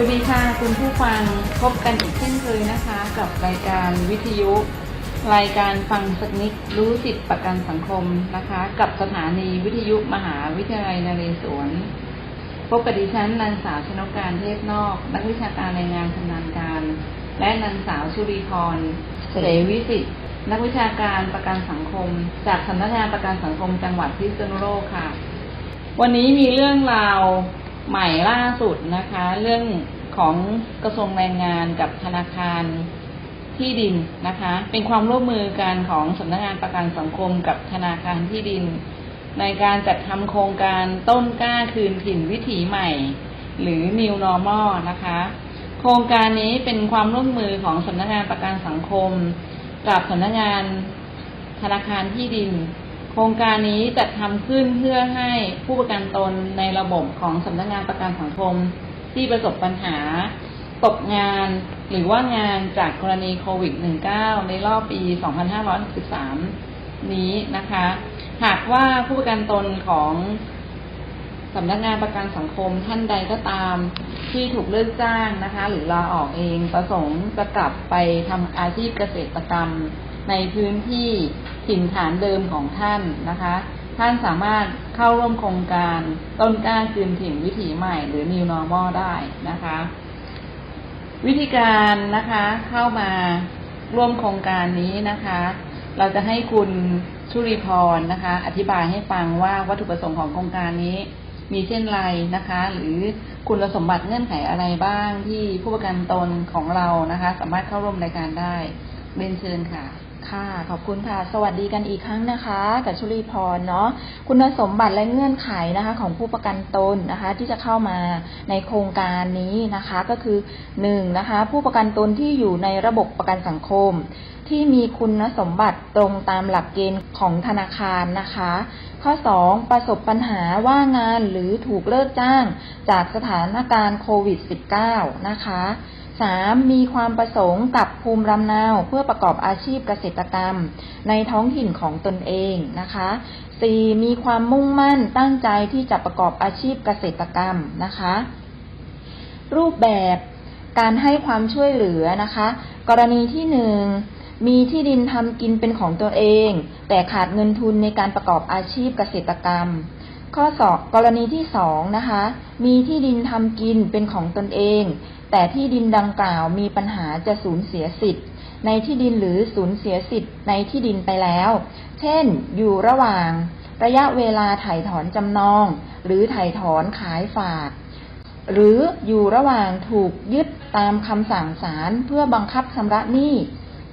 วัสดีค่ะคุณผู้ฟังพบกันอีกเช่นเคยนะคะ กับรายการวิทยุ รายการฟังสักนิดรู้สิทธิประกันสังคมนะคะ กับสถานีวิทยุมหาวิทยาลัยนเรศวรพบกับดิฉันนางสาวชนกการเทพนอก นักวิชาการรายงานชำนาญการ และนางสาวชุรีพรเสวิสิทธิ์นักวิชาการประกันสังคม จากสำนักงานประกันสังคมจังหวัดพิษณุโลกค่ะ วันนี้มีเรื่องราว ใหม่ล่าสุดนะคะ เรื่องของกระทรวงแรงงานกับธนาคารที่ดินนะคะ เป็นความร่วมมือกันของสำนักงานประกันสังคมกับธนาคารที่ดิน ในการจัดทำโครงการต้นกล้าคืนถิ่นวิถีใหม่ หรือ New Normal นะคะ โครงการนี้เป็นความร่วมมือของสำนักงานประกันสังคม กับสำนักงานธนาคารที่ดิน ครงการนี้จัดทำขึ้นเพื่อให้ผู้ประกันตนในระบบของสำนักงานประกันสังคม ที่ประสบปัญหาตกงานหรือว่างานจากกรณีโควิด -19 ในรอบปี 2563 นี้นะคะ หากว่าผู้ประกันตนของสำนักงานประกันสังคมท่านใดก็ตามที่ถูกเลิกจ้างนะคะ หรือลาออกเองประสงค์จะกลับไปทำอาชีพเกษตรกรรมในพื้นที่ ถิ่นฐานเดิมของท่านนะคะ ท่านสามารถเข้าร่วมโครงการต้นกล้าคืนถิ่นวิถีใหม่หรือ New Normal ได้นะคะ วิธีการนะคะเข้ามาร่วมโครงการนี้นะคะ เราจะให้คุณชุริพรนะคะ อธิบายให้ฟังว่าวัตถุประสงค์ของโครงการนี้มีเช่นไรนะคะ หรือคุณสมบัติเงื่อนไขอะไรบ้างที่ผู้ประกันตนของเรานะคะ สามารถเข้าร่วมรายการได้เรียนเชิญค่ะ ค่ะ ขอบคุณค่ะ สวัสดีกันอีกครั้งนะคะ กับชุลีพรเนาะคุณสมบัติและเงื่อนไขนะคะ ของผู้ประกันตนนะคะ ที่จะเข้ามาในโครงการนี้นะคะก็คือหนึ่งนะคะ ผู้ประกันตนที่อยู่ในระบบประกันสังคม ที่มีคุณสมบัติตรงตามหลักเกณฑ์ของธนาคารนะคะ ข้อ 2 ประสบปัญหาว่างงานหรือถูกเลิกจ้าง จากสถานการณ์โควิด -19 นะคะ 3. มีความประสงค์กับภูมิลำเนาเพื่อประกอบอาชีพเกษตรกรรม ในท้องถิ่นของตนเองนะคะ 4. มีความมุ่งมั่นตั้งใจที่จะประกอบอาชีพเกษตรกรรมนะคะ รูปแบบการให้ความช่วยเหลือนะคะ กรณีที่หนึ่งมีที่ดินทำกินเป็นของตัวเอง แต่ขาดเงินทุนในการประกอบอาชีพเกษตรกรรม ข้อสอบกรณีที่สองนะคะ มีที่ดินทำกินเป็นของตนเอง แต่ที่ดินดังกล่าวมีปัญหาจะสูญเสียสิทธิ์ ในที่ดินหรือสูญเสียสิทธิ์ในที่ดินไปแล้ว เช่น อยู่ระหว่าง ระยะเวลาถ่ายถอนจำนอง หรือถ่ายถอนขายฝาก หรืออยู่ระหว่างถูกยึดตามคำสั่งศาลเพื่อบังคับชำระหนี้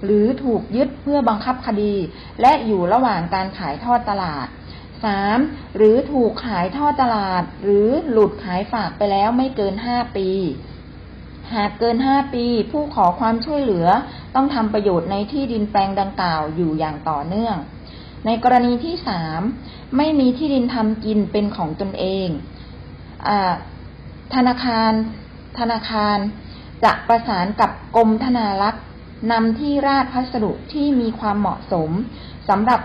หรือถูกยึดเพื่อบังคับคดี และอยู่ระหว่างการขายทอดตลาด 3. หรือถูกขายทอดตลาด หรือหลุดขายฝากไปแล้วไม่เกิน 5 ปี หากเกิน 5 ปี ผู้ขอความช่วยเหลือต้องทำประโยชน์ในที่ดินแปลงดังกล่าวอยู่อย่างต่อเนื่อง ในกรณีที่ 3 ไม่มีที่ดินทำกินเป็นของตนเองอธนาคาร ธนาคารจะประสานกับกรมธนารักษ์นำที่ราดพัสดุที่มีความเหมาะสมสำหรับ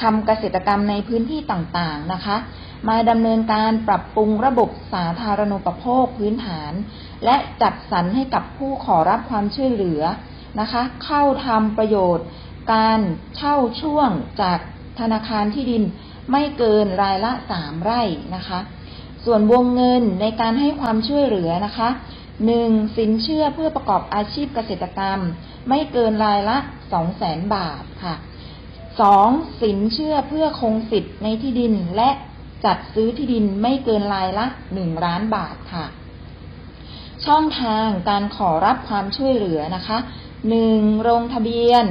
ทำเกษตรกรรมในพื้นที่ต่างๆนะคะ มาดำเนินการปรับปรุงระบบสาธารณูปโภคพื้นฐาน และจัดสรรให้กับผู้ขอรับความช่วยเหลือนะคะ เข้าทำประโยชน์ การเช่าช่วงจากธนาคารที่ดินไม่เกินรายละสามไร่นะคะ ส่วนวงเงินในการให้ความช่วยเหลือนะคะหนึ่งสินเชื่อเพื่อประกอบอาชีพเกษตรกรรม ไม่เกินรายละสองแสนบาทค่ะสองสินเชื่อเพื่อคงสิทธิ์ในที่ดินและ จัดซื้อที่ดินไม่เกินรายละหนึ่งล้านบาทค่ะ ช่องทางการขอรับความช่วยเหลือนะคะหนึ่งลงทะเบียน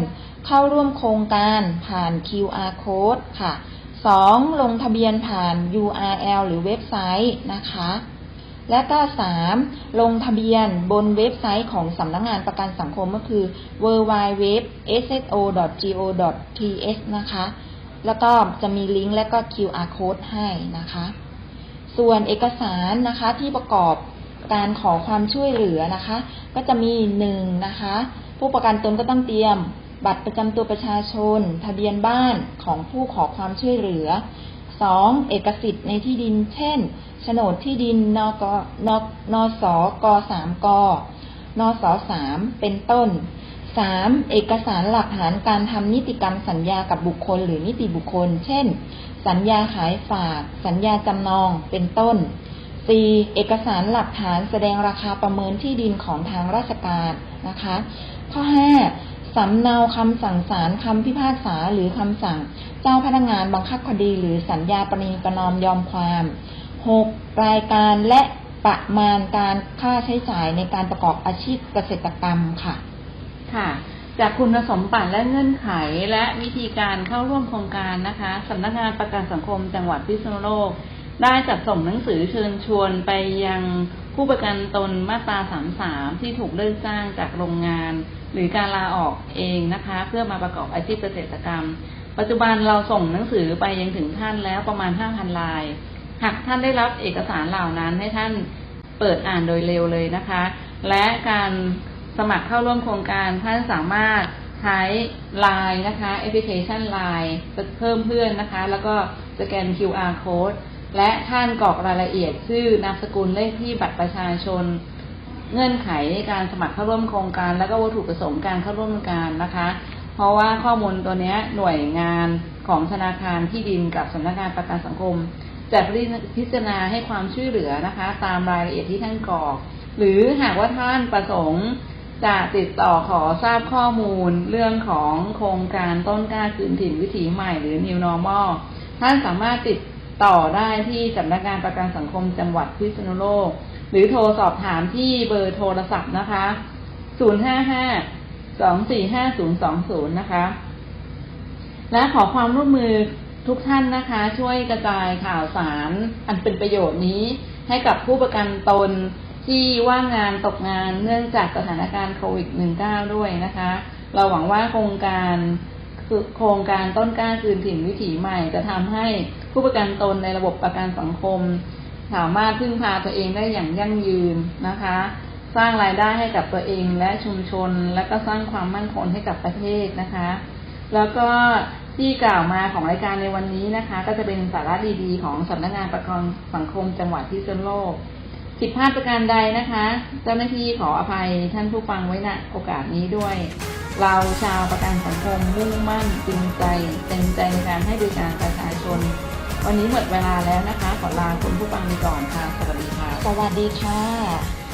เข้าร่วมโครงการผ่าน QR code ค่ะสองลงทะเบียนผ่าน URL หรือเว็บไซต์นะคะ และก็สามลงทะเบียนบนเว็บไซต์ของสำนักงงานประกันสังคมก็คือ www.sso.go.th นะคะ แล้วก็จะมีลิงก์และก็ QR code ให้นะคะ ส่วนเอกสารนะคะที่ประกอบการขอความช่วยเหลือนะคะ ก็จะมีหนึ่งนะคะ ผู้ประกันตนก็ต้องเตรียม บัตรประจำตัวประชาชน ทะเบียนบ้านของผู้ขอความช่วยเหลือ 2. เอกสิทธิ์ในที่ดิน เช่นโฉนดที่ดินนกนนสกสามกนสสามเป็นต้น 3. เอกสารหลักฐานการทำนิติกรรมสัญญากับบุคคลหรือนิติบุคคล เช่น สัญญาขายฝาก สัญญาจำนอง เป็นต้น 4. เอกสารหลักฐานแสดงราคาประเมินที่ดินของทางราชการนะคะ ข้อ 5. สำเนาคำสั่งศาลคำพิพากษาหรือคำสั่ง เจ้าพนักงานบังคับคดีหรือสัญญาประนีประนอมยอมความ 6. รายการและประมาณการค่าใช้จ่ายในการประกอบอาชีพเกษตรกรรมค่ะ ค่ะจากคุณสมบัติและเงื่อนไขและวิธีการเข้าร่วมโครงการนะคะสำนักงานประกันสังคมจังหวัดพิษณุโลก ได้จัดส่งหนังสือเชิญชวนไปยังผู้ประกันตนมาตรา 33 ที่ถูกเลิกจ้างจากโรงงาน หรือการลาออกเองนะคะ เพื่อมาประกอบอาชีพเกษตรกรรม ปัจจุบันเราส่งหนังสือไปยังถึงท่านแล้วประมาณ 5,000 ลาย หากท่านได้รับเอกสารเหล่านั้นให้ท่านเปิดอ่านโดยเร็วเลยนะคะ และการ สมัครเข้าร่วมโครงการท่านสามารถใช้ Line นะคะแอปพลิเคชัน Line เพิ่มเพื่อนนะคะ แล้วก็สแกน QR code และท่านกรอกรายละเอียดชื่อนามสกุลเลขที่บัตรประชาชน เงื่อนไขในการสมัครเข้าร่วมโครงการ แล้วก็วัตถุประสงค์การเข้าร่วมโครงการนะคะ เพราะว่าข้อมูลตัวเนี้ยหน่วยงานของธนาคารที่ดินกับสำนักงานประกันสังคมจะพิจารณาให้ความช่วยเหลือนะคะ ตามรายละเอียดที่ท่านกรอก หรือหากว่าท่านประสงค์ จะติดต่อขอทราบข้อมูลเรื่องของโครงการต้นกล้าคืนถิ่นวิถีใหม่หรือ New Normal ท่านสามารถติดต่อได้ที่สำนักงานประกันสังคมจังหวัดพิษณุโลก หรือโทรสอบถามที่เบอร์โทรศัพท์นะคะ 055 245 020 นะคะ และขอความร่วมมือทุกท่านนะคะ ช่วยกระจายข่าวสารอันเป็นประโยชน์นี้ให้กับผู้ประกันตน ที่ว่างงานตกงานเนื่องจากสถานการณ์โควิด -19 ด้วยนะคะ เราหวังว่าโครงการคือโครงการต้นกล้าคืนถิ่นวิถีใหม่ จะทำให้ผู้ประกันตนในระบบประกันสังคม สามารถพึ่งพาตัวเองได้อย่างยั่งยืนนะคะ สร้างรายได้ให้กับตัวเองและชุมชน และก็สร้างความมั่นคงให้กับประเทศนะคะ แล้วก็ที่กล่าวมาของรายการในวันนี้นะคะ ก็จะเป็นสาระดีๆของสำนักงานประกันสังคมจังหวัดพิษณุโลก ผิดพลาดประการใดนะคะ เจ้าหน้าที่ขออภัยท่านผู้ฟังไว้ณโอกาสนี้ด้วย เราชาวประกันสังคมมุ่งมั่นจริงใจเต็มใจในการให้บริการประชาชน วันนี้หมดเวลาแล้วนะคะ ขอลาคุณผู้ฟังไปก่อนค่ะ สวัสดีค่ะ สวัสดีค่ะ